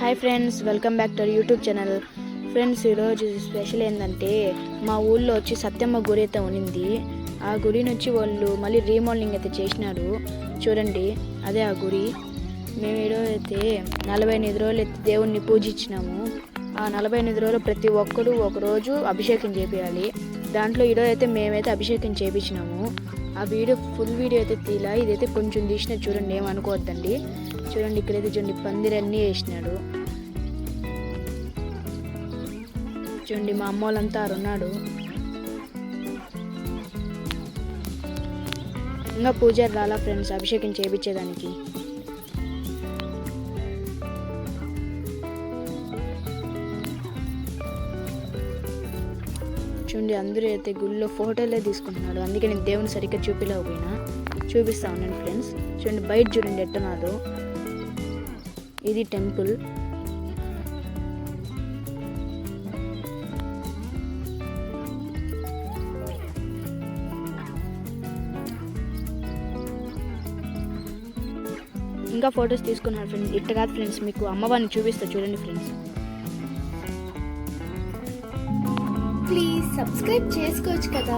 Hi friends welcome back to YouTube channel friends ఈరోజు special ఏంటంటే మా ఊళ్ళో వచ్చి సత్యమ్మ గుడి అయితే ఉన్నింది. ఆ గుడి నుంచి వాళ్ళు మళ్ళీ రీమోడలింగ్ అయితే చేసినారు. చూడండి అదే ఆ గుడి. మేము ఈరోజు అయితే నలభై ఎనిమిది రోజులు అయితే దేవుణ్ణి పూజించినాము. ఆ నలభై ఎనిమిది రోజులు ప్రతి ఒక్కరూ ఒక రోజు అభిషేకం చేపించాలి దాంట్లో ఈరోజు అయితే మేమైతే అభిషేకం చేపించినాము. ఆ వీడియో ఫుల్ వీడియో అయితే తీలా. ఇదైతే కొంచెం తీసిన చూడండి ఏమనుకోవద్దండి. చూడండి ఇక్కడైతే చూడండి పందిరన్నీ వేసినాడు. చూడండి మా అమ్మ వాళ్ళంతా ఉన్నాడు ఇంకా పూజారి రాలా ఫ్రెండ్స్ అభిషేకం చేయించేదానికి చూడండి అందరూ అయితే గుళ్ళో ఫోటోలే తీసుకుంటున్నాడు అందుకే నేను దేవుని సరిగ్గా చూపిలేకపోయినా చూపిస్తా ఉన్నాను ఫ్రెండ్స్ చూడండి బయట చూడండి ఎట్టున్నారు ఇది టెంపుల్. ఇంకా ఫొటోస్ తీసుకున్నారు ఫ్రెండ్స్ ఇట్ట కాదు ఫ్రెండ్స్ మీకు అమ్మవారిని చూపిస్తా. చూడండి ఫ్రెండ్స్ ప్లీజ్ సబ్స్క్రైబ్ చేసుకోవచ్చు కదా.